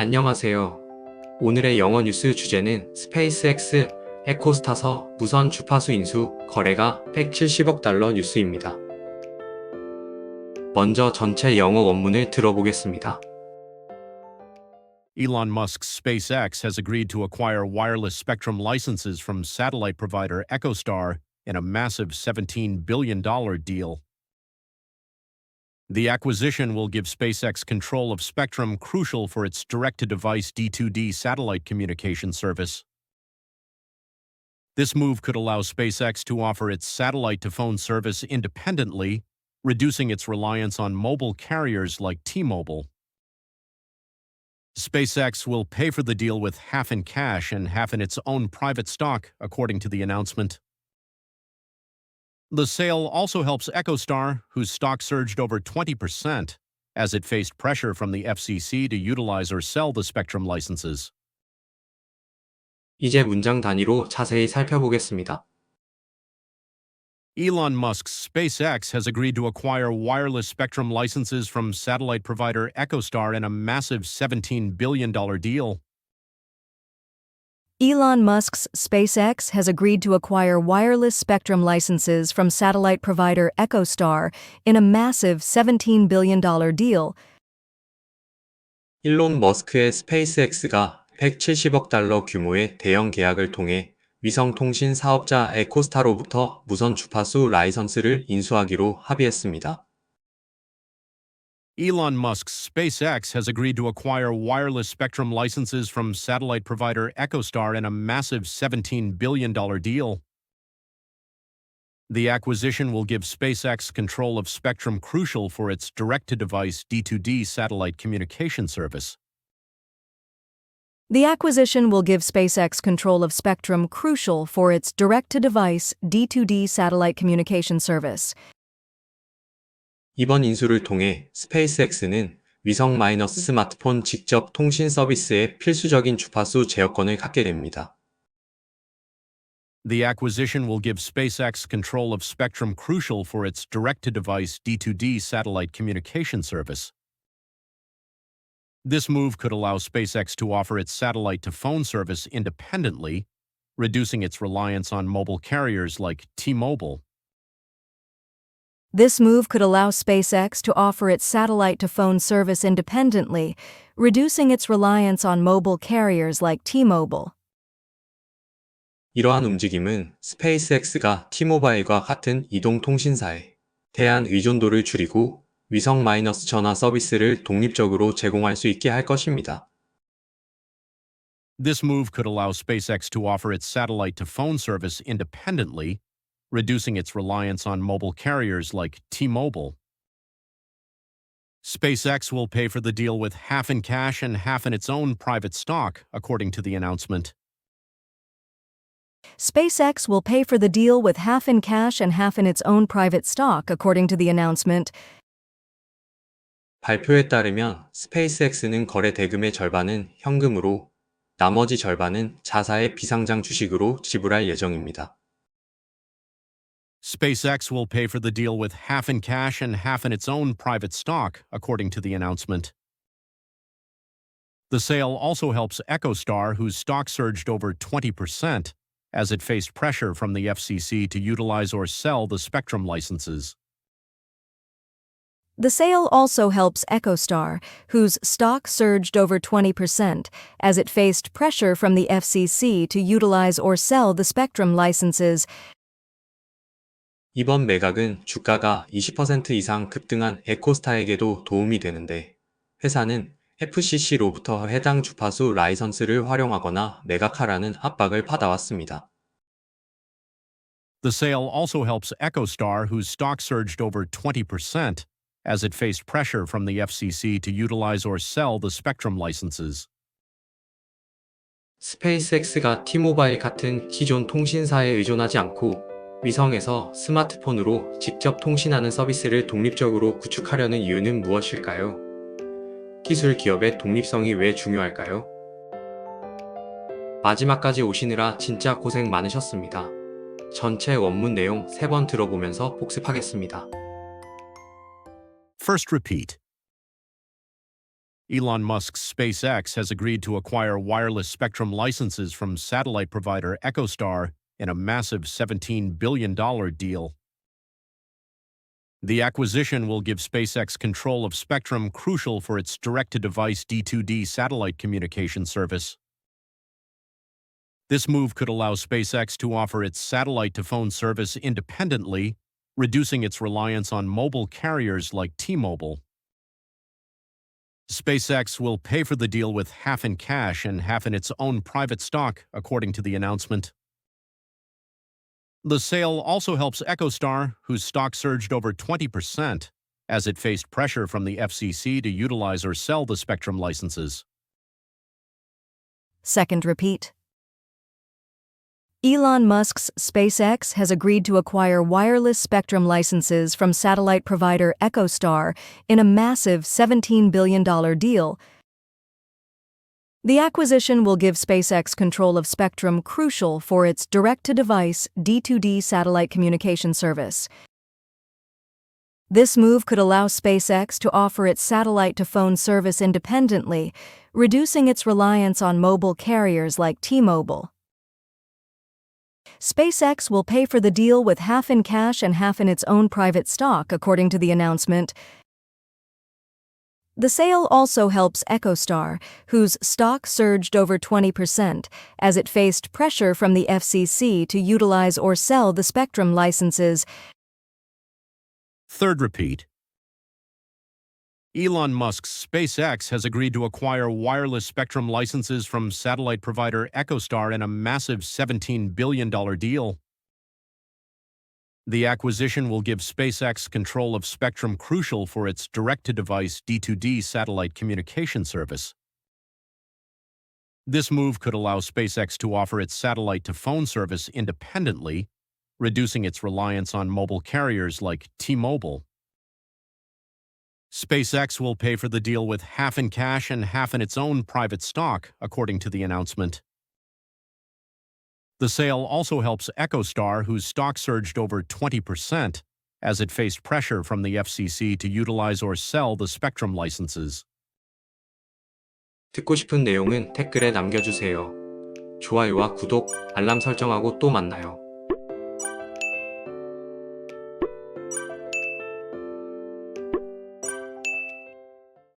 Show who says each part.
Speaker 1: 안녕하세요. 오늘의 영어 뉴스 주제는 스페이스X 에코스타서 무선 주파수 인수 거래가 170억 달러 뉴스입니다. 먼저 전체 영어 원문을 들어보겠습니다.
Speaker 2: Elon Musk's SpaceX has agreed to acquire wireless spectrum licenses from satellite provider EchoStar in a massive $17 billion deal. The acquisition will give SpaceX control of spectrum crucial for its direct to device D2D satellite communication service. This move could allow SpaceX to offer its satellite to phone service independently, reducing its reliance on mobile carriers like T Mobile. SpaceX will pay for the deal with half in cash and half in its own private stock, according to the announcement. The sale also helps EchoStar, whose stock surged over 20% as it faced pressure from the FCC to utilize or sell the spectrum licenses.
Speaker 1: 이제 문장 단위로 자세히 살펴보겠습니다.
Speaker 2: Elon Musk's SpaceX has agreed to acquire wireless spectrum licenses from satellite provider EchoStar in a massive $17 billion deal.
Speaker 3: Elon Musk's SpaceX has agreed to acquire wireless spectrum licenses from satellite provider EchoStar in a massive $17 billion deal.
Speaker 1: 일론 머스크의 스페이스X가 170억 달러 규모의 대형 계약을 통해 위성통신 사업자 에코스타로부터 무선 주파수 라이선스를 인수하기로 합의했습니다.
Speaker 2: Elon Musk's SpaceX has agreed to acquire wireless spectrum licenses from satellite provider EchoStar in a massive $17 billion deal. The acquisition will give SpaceX control of spectrum crucial for its direct to device D2D satellite communication service.
Speaker 3: The acquisition will give SpaceX control of spectrum crucial for its direct to device D2D satellite communication service.
Speaker 1: 이번 인수를 통해 스페이스X는 위성 마이너스 스마트폰 직접 통신 서비스의 필수적인 주파수 제어권을 갖게 됩니다.
Speaker 2: The acquisition will give SpaceX control of spectrum crucial for its direct to device D2D satellite communication service. This move could allow SpaceX to offer its satellite to phone service independently, reducing its reliance on mobile carriers like T Mobile.
Speaker 3: This move could allow SpaceX to offer its satellite to phone service independently, reducing its reliance on mobile carriers like T Mobile.
Speaker 1: 이러한 움직임은 스페이스X가 T모바일과 같은 이동통신사에 대한 의존도를 줄이고 위성 마이너스 전화 서비스를 독립적으로 제공할 수 있게 할 것입니다.
Speaker 2: This move could allow SpaceX to offer its satellite to phone service independently, reducing its reliance on mobile carriers like T Mobile. SpaceX will pay for the deal with half in cash and half in its own private stock, according to the announcement.
Speaker 3: SpaceX will pay for the deal with half in cash and half in its own private stock, according to the announcement.
Speaker 1: 발표에 따르면 스페이스X는 거래 대금의 절반은 현금으로 나머지 절반은 자사의 비상장 주식으로 지불할 예정입니다.
Speaker 2: SpaceX will pay for the deal with half in cash and half in its own private stock, according to the announcement. The sale also helps EchoStar, whose stock surged over 20% as it faced pressure from the FCC to utilize or sell the spectrum licenses.
Speaker 3: The sale also helps EchoStar, whose stock surged over 20% as it faced pressure from the FCC to utilize or sell the spectrum licenses.
Speaker 1: 이번 매각은 주가가 20% 이상 급등한 에코스타에게도 도움이 되는데 회사는 FCC로부터 해당 주파수 라이선스를 활용하거나 매각하라는 압박을 받아왔습니다.
Speaker 2: The sale also helps EchoStar, whose stock surged over 20% as it faced pressure from the FCC to utilize or sell the spectrum licenses.
Speaker 1: 스페이스X가 T모바일 같은 기존 통신사에 의존하지 않고 위성에서 스마트폰으로 직접 통신하는 서비스를 독립적으로 구축하려는 이유는 무엇일까요? 기술 기업의 독립성이 왜 중요할까요? 마지막까지 오시느라 진짜 고생 많으셨습니다. 전체 원문 내용 3번 들어보면서 복습하겠습니다.
Speaker 2: First repeat. Elon Musk's SpaceX has agreed to acquire wireless spectrum licenses from satellite provider EchoStar in a massive $17 billion deal. The acquisition will give SpaceX control of spectrum crucial for its direct to device D2D satellite communication service. This move could allow SpaceX to offer its satellite to phone service independently, reducing its reliance on mobile carriers like T Mobile. SpaceX will pay for the deal with half in cash and half in its own private stock, according to the announcement. The sale also helps EchoStar, whose stock surged over 20% as it faced pressure from the FCC to utilize or sell the spectrum licenses.
Speaker 3: Second repeat. Elon Musk's SpaceX has agreed to acquire wireless spectrum licenses from satellite provider EchoStar in a massive $17 billion deal. The acquisition will give SpaceX control of spectrum crucial for its direct to device D2D satellite communication service. This move could allow SpaceX to offer its satellite to phone service independently, reducing its reliance on mobile carriers like T Mobile. SpaceX will pay for the deal with half in cash and half in its own private stock, according to the announcement. The sale also helps EchoStar, whose stock surged over 20% as it faced pressure from the FCC to utilize or sell the spectrum licenses.
Speaker 2: Third repeat. Elon Musk's SpaceX has agreed to acquire wireless spectrum licenses from satellite provider EchoStar in a massive $17 billion deal. The acquisition will give SpaceX control of spectrum crucial for its direct to device D2D satellite communication service. This move could allow SpaceX to offer its satellite to phone service independently, reducing its reliance on mobile carriers like T Mobile. SpaceX will pay for the deal with half in cash and half in its own private stock, according to the announcement. The sale also helps EchoStar, whose stock surged over 20% as it faced pressure from the FCC to utilize or sell the spectrum licenses.
Speaker 1: 듣고 싶은 내용은 댓글에 남겨주세요. 좋아요와 구독, 알람 설정하고 또 만나요.